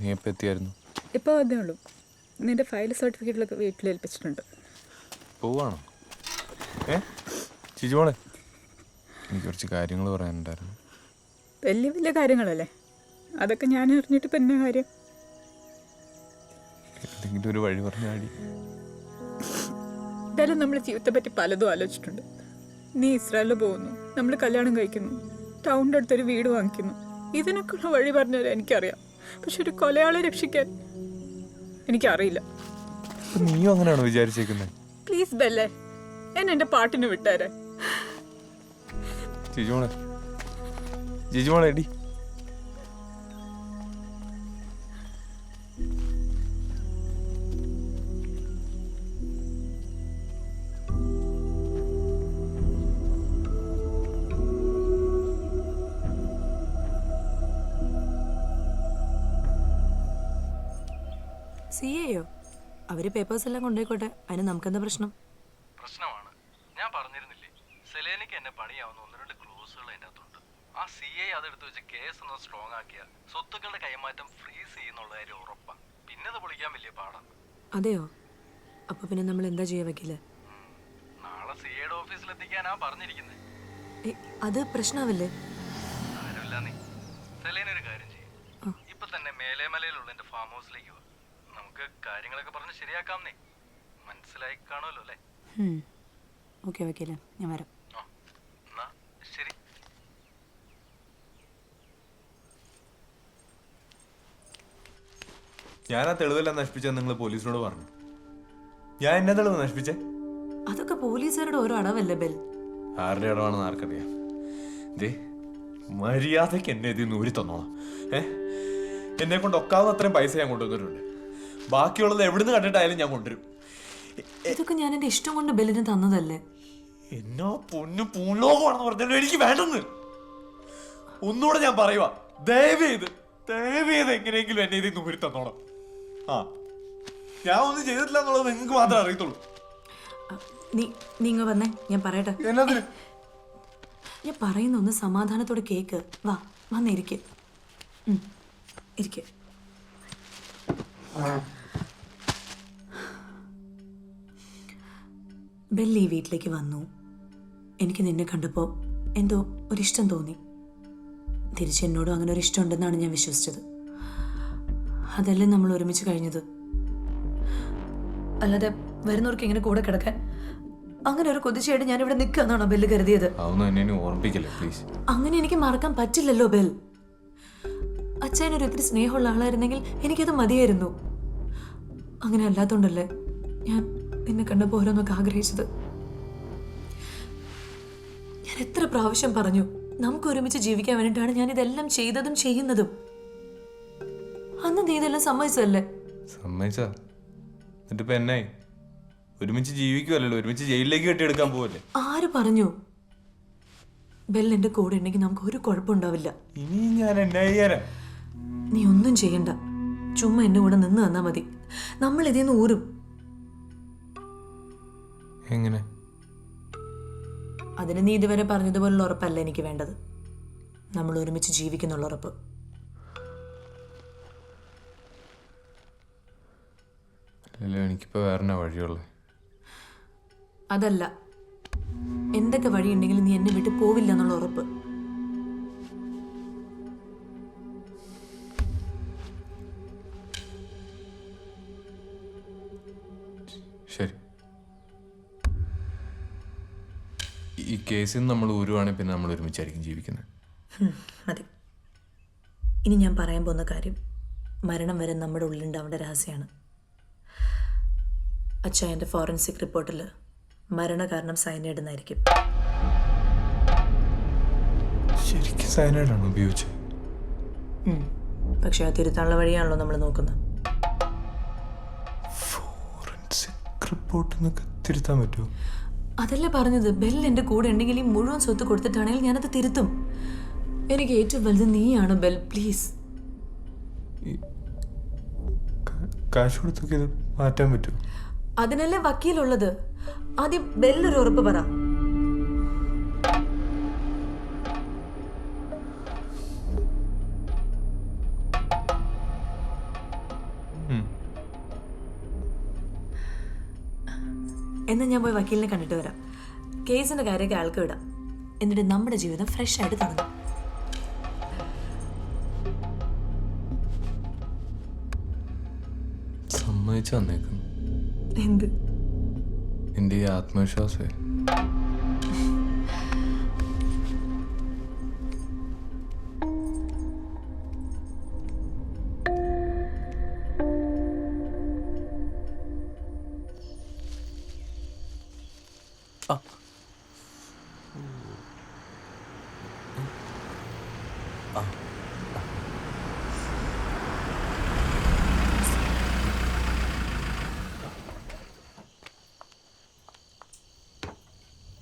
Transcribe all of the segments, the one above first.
നീ എപ്പോൾ എത്തിയായിരുന്നു ഇപ്പോൾ വന്നേ ഉള്ളൂ. നിന്റെ ഫയൽ സർട്ടിഫിക്കറ്റിലൊക്കെ വീട്ടിൽ ഏൽപ്പിച്ചിട്ടുണ്ട് പോവാണോ? ഏ? ചിജുമോളെ എനിക്ക് കുറച്ച് കാര്യങ്ങൾ പറയാനുണ്ടായിരുന്നു. വലിയ വലിയ കാര്യങ്ങളല്ലേ? അതൊക്കെ ഞാൻ അറിഞ്ഞിട്ട് പിന്നെ കാര്യം? എന്തെങ്കിലും ഒരു വഴി പറഞ്ഞാടി എന്തായാലും നമ്മൾ ജീവിതത്തെ പറ്റി പലതും ആലോചിച്ചിട്ടുണ്ട്. നീ ഇസ്രായേലിൽ പോകുന്നു നമ്മൾ കല്യാണം കഴിക്കുന്നു ടൗണിന്റെ അടുത്തൊരു വീട് വാങ്ങിക്കുന്നു. ഇതിനൊക്കെയുള്ള വഴി പറഞ്ഞുതരാൻ എനിക്കറിയാം. പക്ഷെ ഒരു കൊലയാളെ രക്ഷിക്കാൻ എനിക്കറിയില്ല. നീയും അങ്ങനെയാണോ വിചാരിച്ചേക്കുന്നത് പ്ലീസ് ബെല്ലേ എന്നെ എന്റെ പാട്ടിന് വിട്ടാരേ. ജിജുമോളെ. ജിജുമോളെ എടി. സി എയോ അവർ പേപ്പേഴ്സ് എല്ലാം കൊണ്ടുപോയിക്കോട്ടെ. അതിന് നമുക്കെന്താ പ്രശ്നം? പ്രശ്നമാണ്. ഞാൻ പറഞ്ഞിരുന്നില്ലേ സെലേനയ്ക്ക് എന്നെ പണിയാവുന്ന ഒന്ന് രണ്ട് ക്ലോസുകൾ അതിന്റെ അകത്തുണ്ട്. ആ സി ഐ അതെടുത്ത് വെച്ച് കേസ് ഒന്ന് സ്ട്രോങ് ആക്കിയാൽ സ്വത്തുക്കളുടെ കൈമാറ്റം ഫ്രീസ് ചെയ്യുന്നുള്ള കാര്യം ഉറപ്പാണ് പിന്നെ അത് പൊളിക്കാൻ വലിയ പാടാണ് അതെയോ? അപ്പൊ പിന്നെ നമ്മൾ എന്താ ചെയ്യാൻ വെക്കില്ല നാളെ സി ഐയുടെ ഓഫീസിലെത്തിക്കാനാ പറഞ്ഞിരിക്കുന്നത് അത് പ്രശ്നമാവില്ലേ ആരുമില്ല നീ സെലേന ഒരു കാര്യം ചെയ്യും. ഇപ്പൊ തന്നെ മേലേമലയിലുള്ള എന്റെ ഫാം ഹൗസിലേക്ക് വാ. നമുക്ക് കാര്യങ്ങളൊക്കെ പറഞ്ഞ് ശരിയാക്കാം മനസ്സിലായി കാണുമല്ലോ അല്ലേ? ഓക്കെ വെക്കില്ല ഞാൻ വരാം. ആ ശരി. ഞാൻ ആ തെളിവെല്ലാം നശിപ്പിച്ചെന്ന് നിങ്ങൾ പോലീസിനോട് പറഞ്ഞു. ഞാൻ എന്നെ തെളിവ് നശിപ്പിച്ചേ? അതൊക്കെ പോലീസുകാരുടെ ഓരോ അടവല്ലേ ബെൽ? ആരുടെ ഇടമാണെന്ന് ആർക്കറിയാം? ദേ മര്യാദയ്ക്ക് എന്നെ ഇതിൽ നിന്ന് ഊരി തന്നോളാം ഏ? എന്നെ കൊണ്ട് ഒക്കാവുന്ന അത്രയും പൈസ ഞാൻ കൊണ്ടുവന്നിട്ടുണ്ട്. ബാക്കിയുള്ളത് എവിടുന്ന് കണ്ടിട്ടായാലും ഞാൻ കൊണ്ടുവരും. ഇതൊക്കെ ഞാൻ എന്റെ ഇഷ്ടം കൊണ്ട് ബെല്ലിന് തന്നതല്ലേ? എന്നോ പൊന്നു പൂലോകമാണെന്ന് പറഞ്ഞാലും എനിക്ക് വേണ്ടെന്ന്. ഒന്നുകൂടെ ഞാൻ പറയുക ദയവ് ചെയ്ത് ദയവ് ചെയ്ത് എങ്ങനെയെങ്കിലും എന്നെ ഇതിൽ നിന്ന് തന്നോളാം ആ ഞാൻ ഒന്നും ചെയ്തിട്ടില്ല എന്നുള്ളത് നിങ്ങൾക്ക് മാത്രമേ അറിയത്തുള്ളൂ. അ, നീ നീങ്ങ വന്നേ ഞാൻ പറയട്ടെ. എന്നതിന്? ഞാൻ പറയുന്ന ഒന്ന് സമാധാനത്തോടെ കേക്ക്. വാ വന്നിരിക്കെ ഇരിക്കെ. ബെല്ലി വീട്ടിലേക്ക് വന്നു. എനിക്ക് നിന്നെ കണ്ടപ്പോൾ എന്തോ ഒരിഷ്ടം തോന്നി. തിരിച്ച് എന്നോടും അങ്ങനെ ഒരു ഇഷ്ടം ഉണ്ടെന്നാണ് ഞാൻ വിശ്വസിച്ചത്. അതല്ലേ നമ്മൾ ഒരുമിച്ച് കഴിഞ്ഞത്? അല്ലാതെ വരുന്നവർക്ക് ഇങ്ങനെ കൂടെ കിടക്കാൻ അങ്ങനെ ഒരു കൊതിച്ചയായിട്ട് ഞാൻ ഇവിടെ നിൽക്കാന്നാണോ ബെല്ല് കരുതിയത്? പ്ലീസ് അങ്ങനെ എനിക്ക് മറക്കാൻ പറ്റില്ലല്ലോ ബെൽ. അച്ഛനൊരു ഒത്തിരി സ്നേഹമുള്ള ആളായിരുന്നെങ്കിൽ എനിക്കത് മതിയായിരുന്നു. അങ്ങനെ അല്ലാത്തോണ്ടല്ലേ ഞാൻ നിന്നെ കണ്ടപ്പോൾ ഓരോന്നൊക്കെ ആഗ്രഹിച്ചത്. ഞാൻ എത്ര പ്രാവശ്യം പറഞ്ഞു നമുക്ക് ഒരുമിച്ച് ജീവിക്കാൻ വേണ്ടിയിട്ടാണ് ഞാൻ ഇതെല്ലാം ചെയ്തതും ചെയ്യുന്നതും. അന്ന് നീ ഇതെല്ലാം സമ്മതിച്ചതല്ലേ? സമ്മതിച്ചാ എന്നിട്ടിപ്പോ എന്നായി? ഒരുമിച്ച് ജീവിക്കുമല്ലോ ഒരുമിച്ച് ജയിലിലേക്ക് കെട്ടിയെടുക്കാൻ പോവല്ലേ? ആര് പറഞ്ഞു? ബെൽ കൂടെ ഉണ്ടെങ്കിൽ നമുക്ക് ഒരു കുഴപ്പമുണ്ടാവില്ല ഇനി ഞാൻ എന്നാ ചെയ്യാനാ? നീ ഒന്നും ചെയ്യണ്ട. ചുമ്മാ എന്റെ കൂടെ നിന്ന് തന്നാ മതി. നമ്മൾ ഇതിൽ നിന്ന് ഊരും. എങ്ങനെ? അതിന് നീ ഇതുവരെ പറഞ്ഞതുപോലുള്ള ഉറപ്പല്ല എനിക്ക് വേണ്ടത്. നമ്മൾ ഒരുമിച്ച് ജീവിക്കുന്നുള്ള ഉറപ്പ്. വേറെ അതല്ല. എന്തൊക്കെ വഴിയുണ്ടെങ്കിലും നീ എന്നെ വിട്ട് പോവില്ല എന്നുള്ള ഉറപ്പ്. ഈ കേസിൽ നിന്ന് നമ്മൾ ഊരുവാണെങ്കിൽ പിന്നെ നമ്മൾ ഒരുമിച്ചായിരിക്കും ജീവിക്കുന്നത്. അതെ. ഇനി ഞാൻ പറയാൻ പോകുന്ന കാര്യം മരണം വരെ നമ്മുടെ ഉള്ളിലുണ്ടാവേണ്ട രഹസ്യമാണ് അച്ഛാ എന്റെ ഫോറൻസിക് റിപ്പോർട്ടിൽ മരണകാരണം സൈനൈഡ് എന്നായിരിക്കും ശരിക്കും സയനൈഡാണ് ഉപയോഗിച്ചത് പക്ഷെ ആ തിരുത്താനുള്ള വഴിയാണല്ലോ നമ്മൾ നോക്കുന്നത്. ഫോറൻസിക് റിപ്പോർട്ട് എന്നൊക്കെ തിരുത്താൻ പറ്റുമോ? അതല്ലേ പറഞ്ഞത്? ബെൽ എന്റെ കൂടെ ഉണ്ടെങ്കിൽ ഈ മുഴുവൻ സ്വത്ത് കൊടുത്തിട്ടാണെങ്കിൽ ഞാനത് തിരുത്തും. എനിക്ക് ഏറ്റവും വലുത് നീയാണ് ബെൽ. പ്ലീസ്. കാശ് കൊടുത്തൊക്കെ മാറ്റാൻ പറ്റും അതിനല്ലേ വക്കീലുള്ളത്. ആദ്യം ബെല്ലൊരു ഉറപ്പ് പറ. എന്നാൽ ഞാൻ പോയി വക്കീലിനെ കണ്ടിട്ട് വരാം. കേസിന്റെ കാര്യമൊക്കെ ആൾക്ക് വിടാം. എന്നിട്ട് നമ്മുടെ ജീവിതം ഫ്രഷ് ആയിട്ട് തുടങ്ങും. സമ്മതിച്ചു എന്ത്? എന്റെ ഈ ആത്മവിശ്വാസേ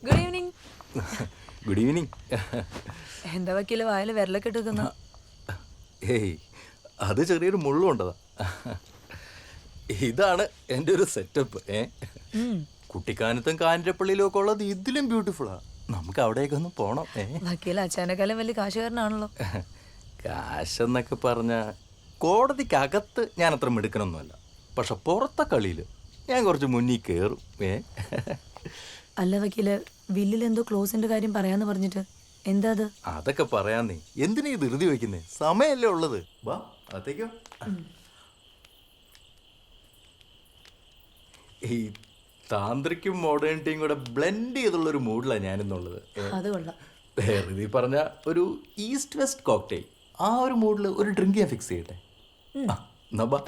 ഗുഡ് ഈവനിങ് ഗുഡ് ഈവനിങ് എന്താ വക്കീൽ വായിൽ വിരലൊക്കെ ഇട്ടുക്കുന്ന ഏയ് അത് ചെറിയൊരു മുള്ളുണ്ടതാ ഇതാണ് എന്റെ ഒരു സെറ്റപ്പ് ഏ? കുട്ടിക്കാനത്തും കാഞ്ഞിരപ്പള്ളിയിലും ഒക്കെ ഉള്ളത് ഇതിലും ബ്യൂട്ടിഫുള്ളാ നമുക്ക് അവിടേക്ക് ഒന്ന് പോണം ഏ? വക്കീൽ അച്ഛനെക്കാളും വലിയ കാശുകാരനാണല്ലോ. കാശെന്നൊക്കെ പറഞ്ഞ കോടതിക്കകത്ത് ഞാൻ അത്ര മിടുക്കണമൊന്നുമല്ല പക്ഷെ പുറത്തെ കളിയിൽ ഞാൻ കുറച്ച് മുന്നിൽ കയറും ഏ? അല്ല വക്കീൽ വില്ലിൽ എന്തോ ക്ലോസിന്റെ കാര്യം പറയാന്ന് പറഞ്ഞിട്ട് എന്താ അത്? അതൊക്കെ പറയാന്നേ. എന്തിനാ ഈ ധൃതി വയ്ക്കുന്നേ? സമയമല്ലേ ഉള്ളത്. വാ അതേക്കോ ഈ താന്ത്രിക്കും മോഡേണിറ്റിയും കൂടെ ബ്ലെൻഡ് ചെയ്തുള്ള ഒരു മൂഡിലാണ് ഞാനെന്നുള്ളത് അത് കൊള്ളാം. പറഞ്ഞ ഒരു ഈസ്റ്റ് വെസ്റ്റ് കോക്ടെയിൽ ആ ഒരു മൂഡിൽ ഒരു ഡ്രിങ്ക് ഞാൻ ഫിക്സ് ചെയ്യട്ടെ? ആ, എന്നാ ബാ.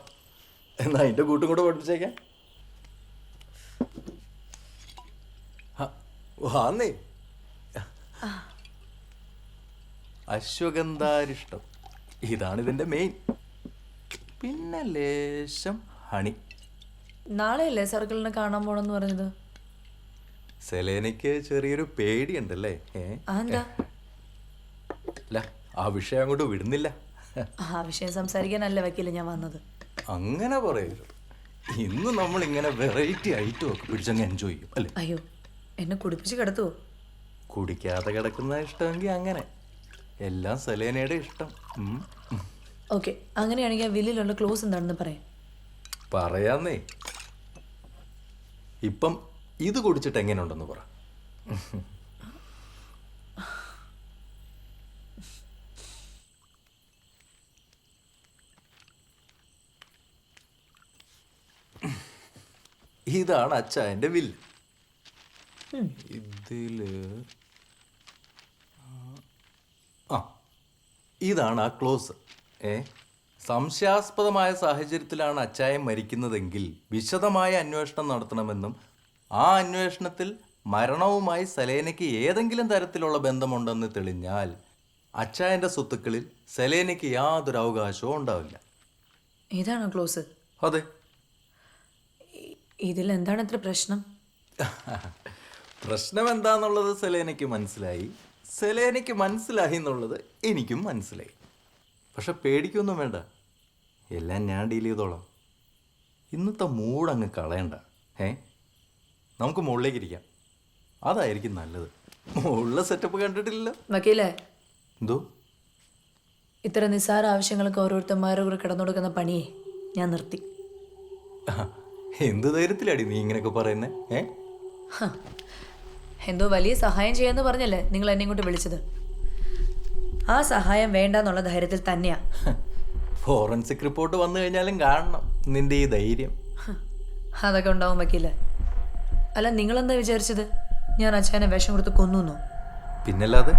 എന്നാ അതിന്റെ കൂട്ടും കൂടെ പഠിപ്പിച്ചേക്കാം. വാന്നേ അശ്വഗന്ധാരിഷ്ടം. ഇതാണ് ഇതിന്റെ മെയിൻ പിന്നെ ലേശം ഹണി നാളെയല്ലേ സർക്കിളിനെ കാണാൻ പോണെന്ന് പറഞ്ഞത്? സെലേനയ്ക്ക് ചെറിയൊരു പേടിയുണ്ടല്ലേ? അതെന്താ? അല്ല ആ വിഷയം അങ്ങോട്ട് വിടുന്നില്ല. ആ വിഷയം സംസാരിക്കാനല്ല വെക്കില്ല ഞാൻ വന്നത്. അങ്ങനെ പറയരുത്. ഇന്ന് നമ്മൾ ഇങ്ങനെ വെറൈറ്റി ഐറ്റം ഒക്കെ പിടിച്ചങ്ങ് എൻജോയ് ചെയ്യും അല്ലേ? അയ്യോ എന്നെ കുടിപ്പിച്ച് കിടത്തുവോ കുടിക്കാതെ കിടക്കുന്ന ഇഷ്ടമെങ്കിൽ അങ്ങനെ. എല്ലാം സെലേനയുടെ ഇഷ്ടം. ഓക്കെ അങ്ങനെയാണെങ്കിൽ ആ വില്ലിലുള്ള ക്ലോസ് എന്താണെന്ന് പറയാം. പറയാന്നേ ഇപ്പം ഇത് കുടിച്ചിട്ട് എങ്ങനെയുണ്ടെന്ന് പറ. ഇതാണ് അച്ഛ എന്റെ വില്ല് ഇതിൽ ആ ഇതാണ് ആ ക്ലോസ്. ഏ? സംശയാസ്പദമായ സാഹചര്യത്തിലാണ് അച്ചായൻ മരിക്കുന്നതെങ്കിൽ വിശദമായ അന്വേഷണം നടത്തണമെന്നും ആ അന്വേഷണത്തിൽ മരണവുമായി സലേനയ്ക്ക് ഏതെങ്കിലും തരത്തിലുള്ള ബന്ധമുണ്ടെന്ന് തെളിഞ്ഞാൽ അച്ചായന്റെ സ്വത്തുക്കളിൽ സലേനയ്ക്ക് യാതൊരു അവകാശവും ഉണ്ടാവില്ല. ഇതാണോ ക്ലോസ്? അതെ. ഇതിൽ എന്താണ് പ്രശ്നം? പ്രശ്നം എന്താന്നുള്ളത് സെലേനയ്ക്ക് മനസ്സിലായി. സെലേനയ്ക്ക് മനസ്സിലായി എന്നുള്ളത് എനിക്കും മനസ്സിലായി. പക്ഷെ പേടിക്കൊന്നും വേണ്ട. എല്ലാം ഞാൻ ഡീൽ ചെയ്തോളാം. ഇന്നത്തെ മൂഡ് അങ്ങ് കളയണ്ട. ഏ നമുക്ക് മുകളിലേക്ക് ഇരിക്കാം. അതായിരിക്കും നല്ലത്. മുകളിലെ സെറ്റപ്പ് കണ്ടിട്ടില്ലല്ലോ. വക്കീലേ? എന്തോ? ഇത്ര നിസ്സാര ആവശ്യങ്ങൾക്ക് ഓരോരുത്തന്മാരുടെ കൂടെ കിടന്നു കൊടുക്കുന്ന പണിയെ ഞാൻ നിർത്തി. എന്ത് ധൈര്യത്തിലാടി നീ ഇങ്ങനെയൊക്കെ പറയുന്നേ? ഏ. എന്തോ വലിയ സഹായം ചെയ്യാന്ന് പറഞ്ഞല്ലേ നിങ്ങൾ എന്നെ ഇങ്ങോട്ട് വിളിച്ചത്. ആ സഹായം വേണ്ട എന്നുള്ള ധൈര്യത്തിൽ തന്നെയാ. ഫോറൻസിക് റിപ്പോർട്ട് വന്നു കഴിഞ്ഞാലും കാണണം. നിന്റെ ഈ ധൈര്യം. അതൊക്കെ ഉണ്ടാവും വക്കീല. അല്ല നിങ്ങളെന്താ വിചാരിച്ചത്? ഞാൻ അച്ഛനെ വിഷം കൊടുത്ത് കൊന്നു പിന്നല്ലാതെ?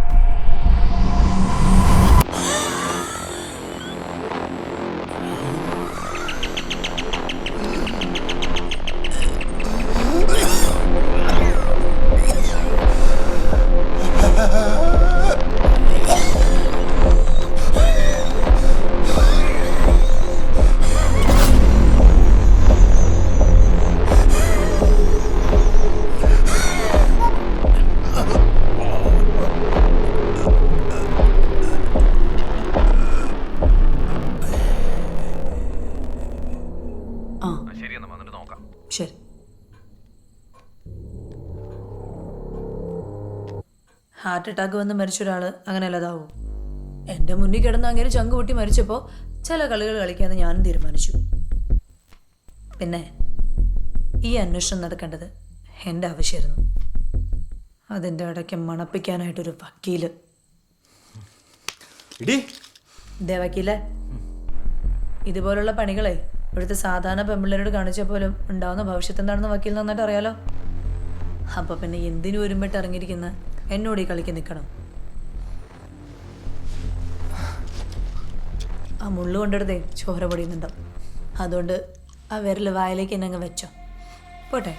ഹാർട്ട് അറ്റാക്ക് വന്ന് മരിച്ച ഒരാൾ അങ്ങനെ അല്ലതാവൂ എന്റെ മുന്നിൽ കിടന്ന് അങ്ങനെ ചങ്ക് പൊട്ടി മരിച്ചപ്പോൾ ചില കളികൾ കളിക്കാമെന്ന് ഞാനും തീരുമാനിച്ചു. പിന്നെ ഈ അന്വേഷണം നടക്കേണ്ടത് എന്റെ ആവശ്യമായിരുന്നു. അതിന്റെ ഇടയ്ക്ക് മണപ്പിക്കാനായിട്ടൊരു വക്കീൽ. ദേ വക്കീലെ ഇതുപോലുള്ള പണികളെ ഇവിടുത്തെ സാധാരണ പെമ്പിള്ളേരോട് കാണിച്ച പോലും ഉണ്ടാവുന്ന ഭവിഷ്യത്ത് എന്താണെന്ന് വക്കീൽ നന്നായിട്ട് അറിയാലോ. അപ്പോൾ പിന്നെ എന്തിനു ഒരുമ്പിട്ട് ഇറങ്ങിയിരിക്കുന്ന? എന്നോട് ഈ കളിക്ക് നിൽക്കണം. ആ മുള്ളു കൊണ്ടെടുത്തേ ചോര പൊടിയുന്നുണ്ടാവും. അതുകൊണ്ട് ആ വിരൽ വായിലേക്ക് എന്നെ അങ്ങ് വെച്ചോ. പോട്ടെ.